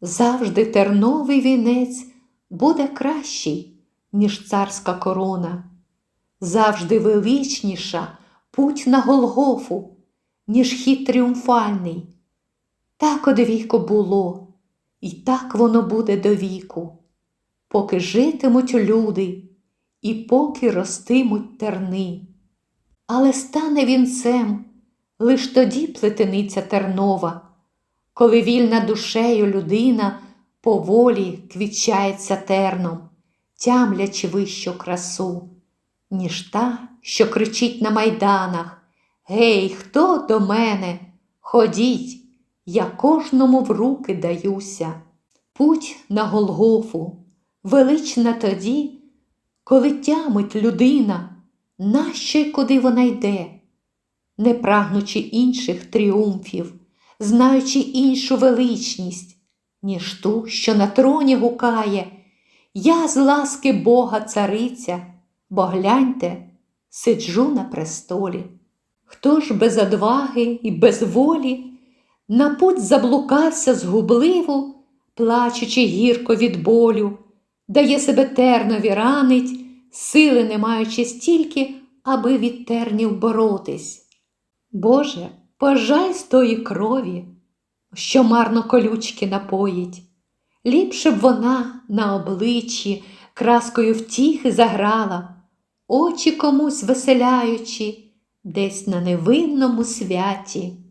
Завжди терновий вінець буде кращий, ніж царська корона, завжди величніша путь на Голгофу, ніж хід тріумфальний. Так одвіку було, і так воно буде до віку, поки житимуть люди і поки ростимуть терни. Але стане вінцем лиш тоді плетениця тернова, коли вільна душею людина поволі квічається терном, тямлячи вищу красу, ніж та, що кричить на майданах Гей, хто до мене? Ходіть, я кожному в руки даюся. Путь на Голгофу велична тоді, коли тямить людина, нащо й куди вона йде, не прагнучи інших тріумфів, знаючи іншу величність, ніж ту, що на троні гукає, я з ласки Бога цариця, бо гляньте, сиджу на престолі. Хто ж без одваги і без волі на путь заблукався згубливо, плачучи гірко від болю, дає себе тернові ранить, сили не маючи стільки, аби від тернів боротись. Боже, пожаль з тої крові, що марно колючки напоїть. Ліпше б вона на обличчі краскою втіхи заграла, очі комусь веселяючи, десь на невинному святі.